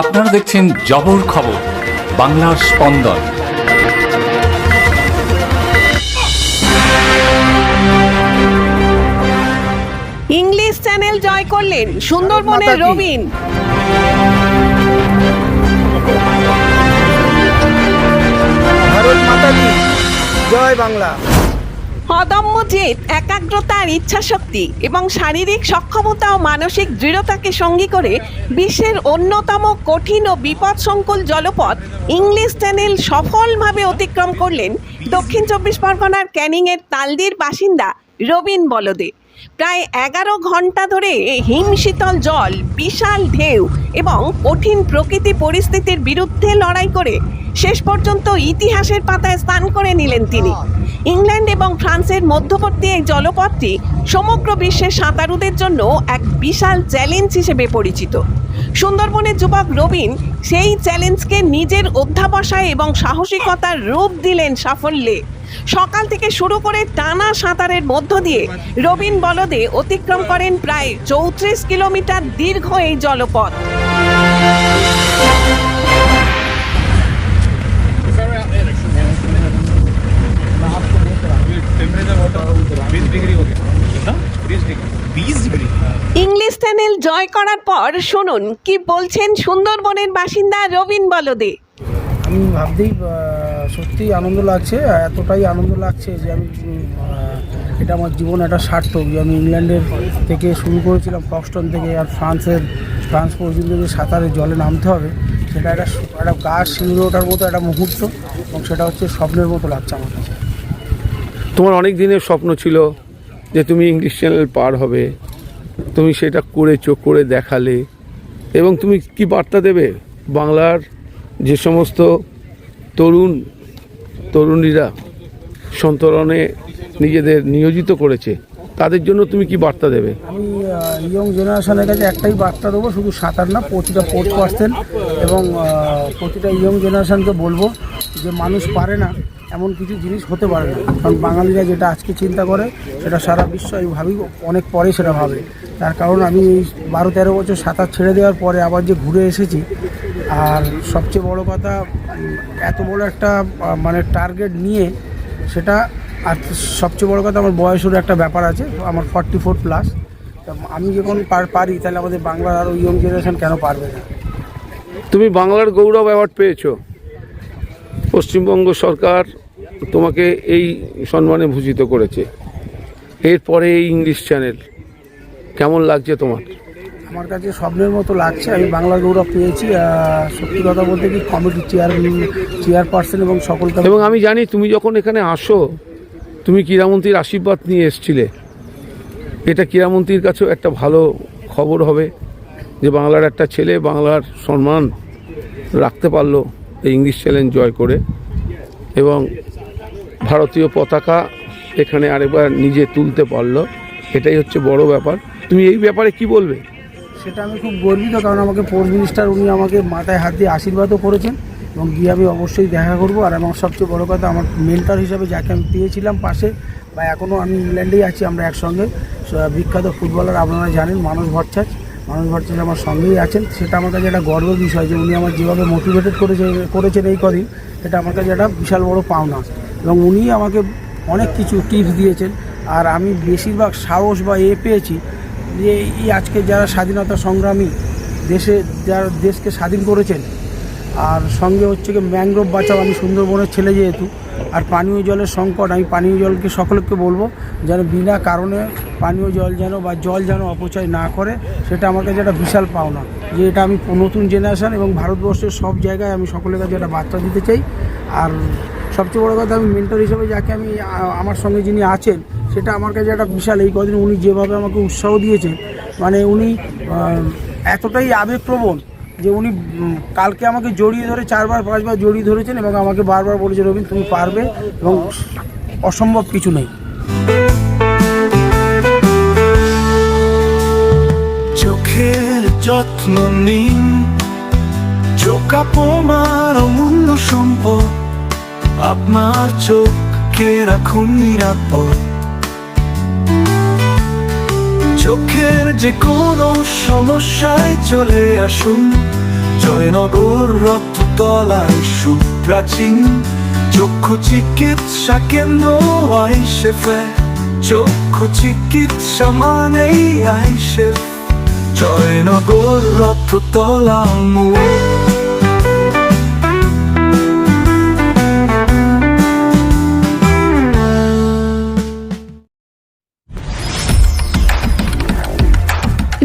আপনারা দেখছেন জবর খবর বাংলার স্পন্দন। ইংলিশ চ্যানেল জয় করলেন সুন্দরবনের রবিন। ভারত মাতা কি জয় বাংলা। অদম্য জেদ, একাগ্রতার ইচ্ছাশক্তি এবং শারীরিক সক্ষমতা ও মানসিক দৃঢ়তাকে সঙ্গী করে বিশ্বের অন্যতম কঠিন ও বিপদসংকুল জলপথ ইংলিশ চ্যানেল সফলভাবে অতিক্রম করলেন দক্ষিণ চব্বিশ পরগনার ক্যানিংয়ের তালদির বাসিন্দা রবিন বলদে। প্রায় এগারো ঘণ্টা ধরে হিমশীতল জল বিশাল ঢেউ এবং কঠিন প্রকৃতি পরিস্থিতির বিরুদ্ধে লড়াই করে শেষ পর্যন্ত ইতিহাসের পাতায় স্থান করে নিলেন তিনি। ইংল্যান্ড এবং ফ্রান্সের মধ্যবর্তী এই জলপথটি সমগ্র বিশ্বের সাঁতারুদের জন্য এক বিশাল চ্যালেঞ্জ হিসেবে পরিচিত। সুন্দরবনের যুবক রবিন সেই চ্যালেঞ্জকে নিজের অধ্যাবসায় এবং সাহসিকতার রূপ দিলেন সাফল্যে। সকাল থেকে শুরু করে টানা সাঁতারের মধ্য দিয়ে রবিন বলদে অতিক্রম করেন প্রায় চৌত্রিশ কিলোমিটার দীর্ঘ এই জলপথ। জয় করার পর শুনুন কি বলছেন সুন্দরবনের বাসিন্দা রবিন বলদে? আমি ভাবতেই সত্যিই আনন্দ লাগছে এতটাই আনন্দ লাগছে যে আমি এটা আমার জীবন একটা সার্থক। যে আমি ইংল্যান্ডের থেকে শুরু করেছিলাম ফক্সটন থেকে আর ফ্রান্সের ফ্রান্স পর্যন্ত যে সাঁতারে জলে নামতে হবে সেটা একটা একটা গা শিউরে ওঠার মতো একটা মুহূর্ত এবং সেটা হচ্ছে স্বপ্নের মতো লাগছে আমার কাছে। তোমার অনেক দিনের স্বপ্ন ছিল যে তুমি ইংলিশ চ্যানেল পার হবে। তুমি সেটা করেছ, করে দেখালে। এবং তুমি কি বার্তা দেবে? বাংলার যে সমস্ত তরুণ, তরুণীরা সন্তরণে নিজেদের নিয়োজিত করেছে, তাদের জন্য তুমি কি বার্তা দেবে? আমি ইয়ং জেনারেশনের কাছে একটাই বার্তা দেবো, শুধু সাঁতার না, প্রতিটা স্পোর্টস পার্সন এবং প্রতিটা ইয়ং জেনারেশনকে বলব যে মানুষ পারে না এমন কিছু জিনিস হতে পারে না। কারণ বাঙালিরা যেটা আজকে চিন্তা করে, সেটা সারা বিশ্ব আমি ভাবি, অনেক পরে সেটা ভাবে। তার কারণ আমি এই বারো তেরো বছর সাঁতার ছেড়ে দেওয়ার পরে আবার যে ঘুরে এসেছি, আর সবচেয়ে বড় কথা, এত বড় একটা মানে টার্গেট নিয়ে সেটা, আর সবচেয়ে বড় কথা আমার বয়সেরও একটা ব্যাপার আছে, আমার ফর্টি ফোর প্লাস আমি যখন পার, তাহলে আমাদের বাংলার আরও ইয়ং জেনারেশন কেন পারবে না? তুমি বাংলার গৌরব অ্যাওয়ার্ড পেয়েছ। পশ্চিমবঙ্গ সরকার তোমাকে এই সম্মানে ভূষিত করেছে। এরপরে এই ইংলিশ চ্যানেল কেমন লাগছে তোমার? আমার কাছে স্বপ্নের মতো লাগছে। আমি বাংলা গৌরব পেয়েছি সত্যি কথা বলতে কি কমিটির চেয়ার চেয়ারপারসন এবং সকলকে এবং আমি জানি তুমি যখন এখানে আসো তুমি ক্রীড়ামন্ত্রীর আশীর্বাদ নিয়ে এসছিলে। এটা ক্রীড়ামন্ত্রীর কাছেও একটা ভালো খবর হবে যে বাংলার একটা ছেলে বাংলার সম্মান রাখতে পারল এই ইংলিশ চ্যালেঞ্জ জয় করে। এবং ভারতীয় পতাকা এখানে আরেকবার নিজে তুলতে পারল। এটাই হচ্ছে বড় ব্যাপার। তুমি এই ব্যাপারে কি বলবে? সেটা আমি খুব গর্বিত, কারণ আমাকে পোর্ট মিনিস্টার উনি আমাকে মাথায় হাত দিয়ে আশীর্বাদও করেছেন এবং গিয়ে আমি অবশ্যই দেখা করব। আর আমার সবচেয়ে বড় কথা, আমার মেন্টার হিসাবে যাকে আমি পেয়েছিলাম পাশে, বা এখনও আমি ইংল্যান্ডেই আছি আমরা একসঙ্গে বিখ্যাত ফুটবলার আপনারা জানেন মানুষ ভট্টাচ মানুষ ভট্টাচ আমার সঙ্গেই আছেন। সেটা আমার কাছে একটা গর্বের বিষয় যে উনি আমার যেভাবে মোটিভেটেড করেছে, করেছেন এই কদিন, সেটা আমার কাছে একটা বিশাল বড় পাওনা। এবং উনি আমাকে অনেক কিছু টিপস দিয়েছেন। আর আমি বেশিরভাগ সাহস বা এ পেয়েছি যে এই আজকে যারা স্বাধীনতা সংগ্রামী দেশে, যারা দেশকে স্বাধীন করেছেন, আর সঙ্গে হচ্ছে কি ম্যানগ্রোভ বাঁচাও, আমি সুন্দরবনের ছেলে যেহেতু, আর পানীয় জলের সংকট, আমি পানীয় জলকে, সকলকে বলব যেন বিনা কারণে পানীয় জল যেন বা জল যেন অপচয় না করে, সেটা আমার কাছে একটা বিশাল পাওনা। যে এটা আমি নতুন জেনারেশান এবং ভারতবর্ষের সব জায়গায় আমি সকলের কাছে একটা বার্তা দিতে চাই। আর সবচেয়ে বড় কথা, আমি মেন্টর হিসেবে যাকে আমি, আমার সঙ্গে যিনি আছেন, সেটা আমার কাছে একটা বিশাল, এই কদিন উনি যেভাবে আমাকে উৎসাহ দিয়েছেন মানে উনি এতটাই আবেগপ্রবণ যে উনি কালকে আমাকে জড়িয়ে ধরে, চারবার, পাঁচবার জড়িয়ে ধরেছেন এবং আমাকে বারবার বলেছে রবীন্দ্র তুমি পারবে এবং অসম্ভব কিছু নেই। চোখের যত্ন নিন, চোখ আপনার চোখকে রাখুন নিরাপদ। চোখের যে কোনো সমস্যায় চলে আসুন। জয়নগর রথতলায় সুপ্রাচীন। চক্ষু চিকিৎসা কেন্দ্র আইসে ফে চক্ষু চিকিৎসা মানেই আইসে জয়নগর রথতলা মোড়